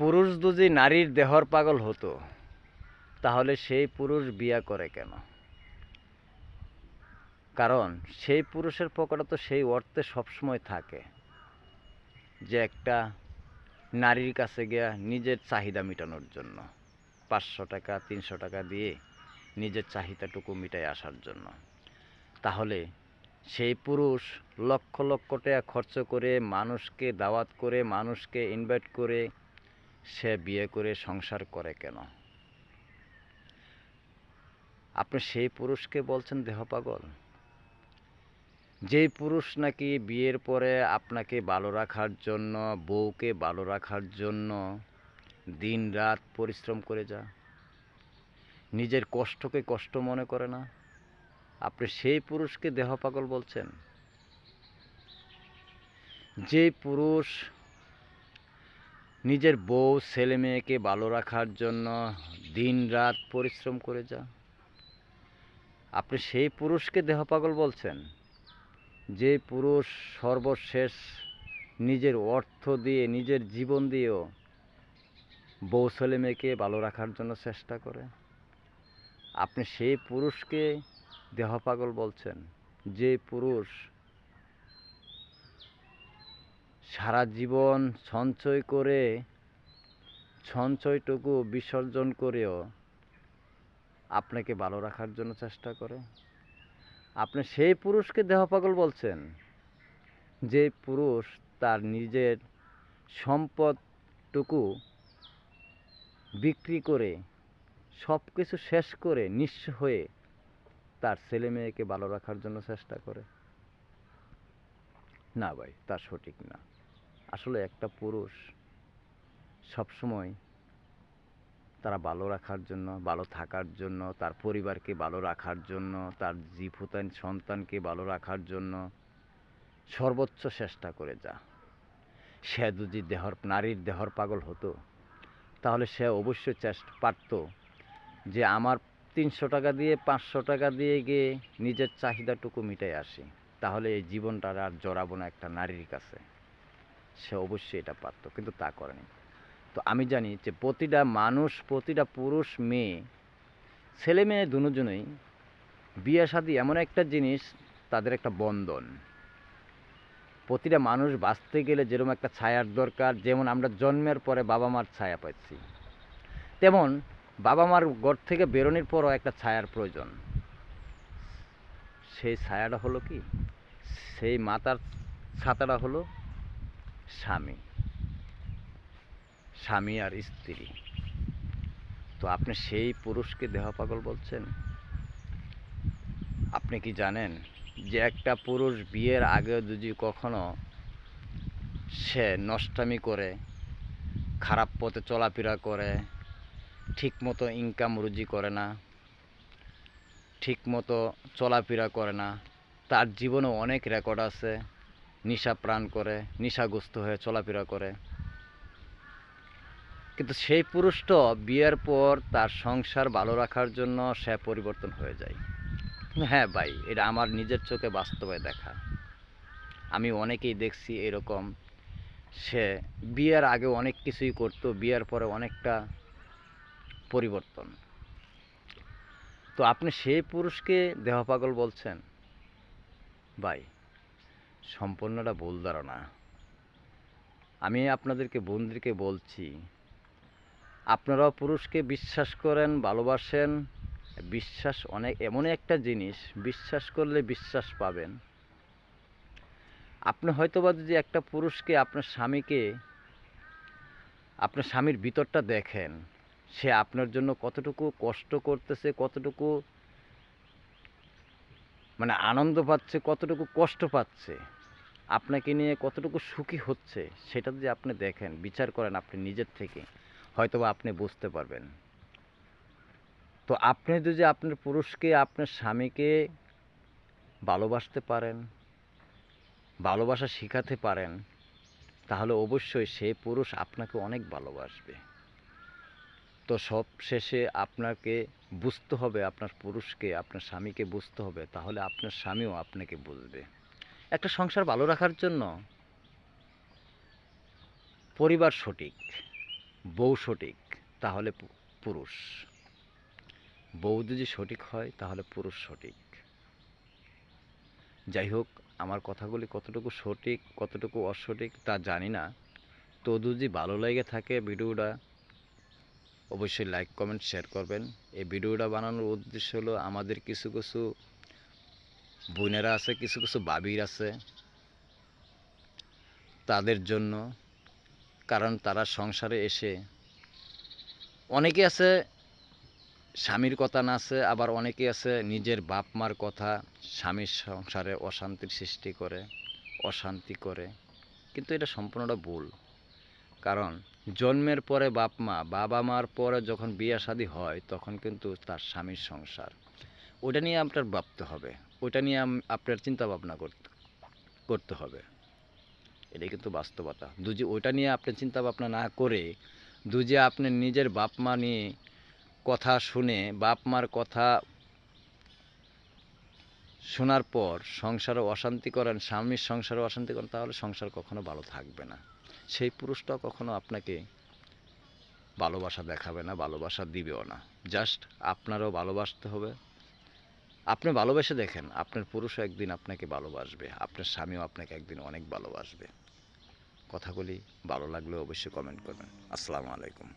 পুরুষ যদি নারীর দেহর পাগল হতো, তাহলে সেই পুরুষ বিয়া করে কেন? কারণ সেই পুরুষের পকেটে তো সেই অর্থে সবসময় থাকে যে একটা নারীর কাছে গিয়া নিজের চাহিদা মেটানোর জন্য, পাঁচশো টাকা, তিনশো টাকা দিয়ে নিজের চাহিদাটুকু মিটাই আসার জন্য। তাহলে সেই পুরুষ লক্ষ লক্ষ টাকা খরচ করে মানুষকে দাওয়াত করে, মানুষকে ইনভাইট করে সে বিয়ে করে সংসার করে কেন? আপনি সেই পুরুষকে বলছেন দেহ পাগল? যেই পুরুষ নাকি বিয়ের পরে আপনাকে ভালো রাখার জন্য, বউকে ভালো রাখার জন্য দিন রাত পরিশ্রম করে যা নিজের কষ্টকে কষ্ট মনে করে না? আপনি সেই পুরুষকে দেহ পাগল বলছেন? যে পুরুষ নিজের বউ, ছেলে মেয়েকে ভালো রাখার জন্য দিন রাত পরিশ্রম করে যা। আপনি সেই পুরুষকে দেহ পাগল বলছেন, যে পুরুষ সর্বশেষ নিজের অর্থ দিয়ে, নিজের জীবন দিয়েও বউ, ছেলে মেয়েকে ভালো রাখার জন্য চেষ্টা করে। আপনি সেই পুরুষকে দেহ পাগল বলছেন, যে পুরুষ সারা জীবন সঞ্চয় করে, সঞ্চয়টুকু বিসর্জন করেও আপনাকে ভালো রাখার জন্য চেষ্টা করে। আপনি সেই পুরুষকে দেহ পাগল বলছেন, যে পুরুষ তার নিজের সম্পদটুকু বিক্রি করে সব কিছু শেষ করে নিঃস্ব হয়ে তার ছেলে মেয়েকে ভালো রাখার জন্য চেষ্টা করে। না ভাই, তা সঠিক না। আসলে একটা পুরুষ সবসময় তারা ভালো রাখার জন্য, ভালো থাকার জন্য, তার পরিবারকে ভালো রাখার জন্য, তার জীবতান সন্তানকে ভালো রাখার জন্য সর্বোচ্চ চেষ্টা করে যা। সে যদি দেহর, নারীর দেহর পাগল হতো, তাহলে সে অবশ্যই চেষ্টা, পারত যে আমার তিনশো টাকা দিয়ে, পাঁচশো টাকা দিয়ে গিয়ে নিজের চাহিদাটুকু মিটাই আসি। তাহলে এই জীবনটা আর জড়াবো না একটা নারীর কাছে। সে অবশ্যই এটা পারত, কিন্তু তা করেনি। তো আমি জানি যে প্রতিটা মানুষ, প্রতিটা পুরুষ, মেয়ে, ছেলে মেয়ে দুজনেই বিয়ে শাদী এমন একটা জিনিস, তাদের একটা বন্ধন। প্রতিটা মানুষ বাঁচতে গেলে যেরকম একটা ছায়ার দরকার, যেমন আমরা জন্মের পরে বাবা মার ছায়া পাচ্ছি, তেমন বাবা মার ঘর থেকে বেরোনোর পরও একটা ছায়ার প্রয়োজন। সেই ছায়াটা হলো কি? সেই মাতার ছাতাটা হলো স্বামী। স্বামী আর স্ত্রী। তো আপনি সেই পুরুষকে দেহ পাগল বলছেন? আপনি কি জানেন যে একটা পুরুষ বিয়ের আগে যদি কখনো সে নষ্টামি করে, খারাপ পথে চলাফেরা করে ঠিক মতো ইনকাম রুজি করে না ঠিক মতো চলাফেরা করে না, তার জীবনে অনেক রেকর্ড আছে। নিশা প্রাণ করে, নিশাগ্রস্ত হয়ে চলাফেরা করে। কিন্তু সেই পুরুষটা বিয়ের পর তার সংসার ভালো রাখার জন্য সে পরিবর্তন হয়ে যায়। হ্যাঁ ভাই, এটা আমার নিজের চোখে বাস্তবে দেখা। আমি অনেকেই দেখছি এরকম। সে বিয়ের আগে অনেক কিছুই করতো, বিয়ের পরে অনেকটা পরিবর্তন। তো আপনি সেই পুরুষকে দেহ পাগল বলছেন? ভাই সম্পূর্ণটা ভুল ধারণা। আমি আপনাদেরকে, বন্ধুদেরকে বলছি, আপনারাও পুরুষকে বিশ্বাস করেন, ভালোবাসেন, বিশ্বাস অনেক এমন একটা জিনিস, বিশ্বাস করলে বিশ্বাস পাবেন। আপনি হয়তোবা যদি একটা পুরুষকে আপনার স্বামীকে, আপনার স্বামীর ভিতরটা দেখেন, সে আপনার জন্য কতটুকু কষ্ট করতেছে, কতটুকু মানে আনন্দ পাচ্ছে, কতটুকু কষ্ট পাচ্ছে, আপনাকে নিয়ে কতটুকু সুখী হচ্ছে, সেটা যদি আপনি দেখেন, বিচার করেন আপনি নিজের থেকে, হয়তোবা আপনি বুঝতে পারবেন। তো আপনি যদি আপনার পুরুষকে, আপনার স্বামীকে ভালোবাসতে পারেন, ভালোবাসা শেখাতে পারেন, তাহলে অবশ্যই সে পুরুষ আপনাকে অনেক ভালোবাসবে। তো সব শেষে আপনাকে বুঝতে হবে, আপনার পুরুষকে, আপনার স্বামীকে বুঝতে হবে, তাহলে আপনার স্বামীও আপনাকে বুঝবে। একটা সংসার ভালো রাখার জন্য পরিবার সঠিক, বউ সঠিক, তাহলে পুরুষ। বউ যদি সঠিক হয়, তাহলে পুরুষ সঠিক। যাই হোক, আমার কথাগুলি কতটুকু সঠিক, কতটুকু অসঠিক তা জানি না। তো যদি ভালো লেগে থাকে ভিডিওটা অবশ্যই লাইক কমেন্ট শেয়ার করবেন। এই ভিডিওটা বানানোর উদ্দেশ্য হলো আমাদের কিছু কিছু বোনেরা আছে, কিছু কিছু বাবির আছে। তাদের জন্য, কারণ তারা সংসারে এসে অনেকে আছে স্বামীর কথা না আছে, আবার অনেকে আছে নিজের বাপ মার কথা স্বামীর সংসারে অশান্তির সৃষ্টি করে, অশান্তি করে। কিন্তু এটা সম্পূর্ণটা ভুল। কারণ জন্মের পরে বাপ মা, বাবা মার পরে যখন বিয়ে শাদী হয়, তখন কিন্তু তার স্বামীর সংসার। ওটা নিয়ে আপনার ভাবতে হবে। ওটা নিয়ে আপনার চিন্তা ভাবনা করতে হবে। এটাই কিন্তু বাস্তবতা। দুজি, ওইটা নিয়ে আপনি চিন্তা ভাবনা না করে, দুজি আপনি নিজের বাপ মা নিয়ে কথা শুনে, বাপ মার কথা শোনার পর সংসারে অশান্তি করেন, স্বামীর সংসারে অশান্তি করেন, তাহলে সংসার কখনো ভালো থাকবে না। সেই পুরুষটা কখনো আপনাকে ভালোবাসা দেখাবে না, ভালোবাসা দিবেও না। জাস্ট আপনারও ভালোবাসতে হবে। আপনি ভালোবেসে দেখেন, আপনার পুরুষও একদিন আপনাকে ভালোবাসবে, আপনার স্বামীও আপনাকে একদিন অনেক ভালোবাসবে। কথাগুলি ভালো লাগলে অবশ্যই কমেন্ট করবেন। আসসালামু আলাইকুম।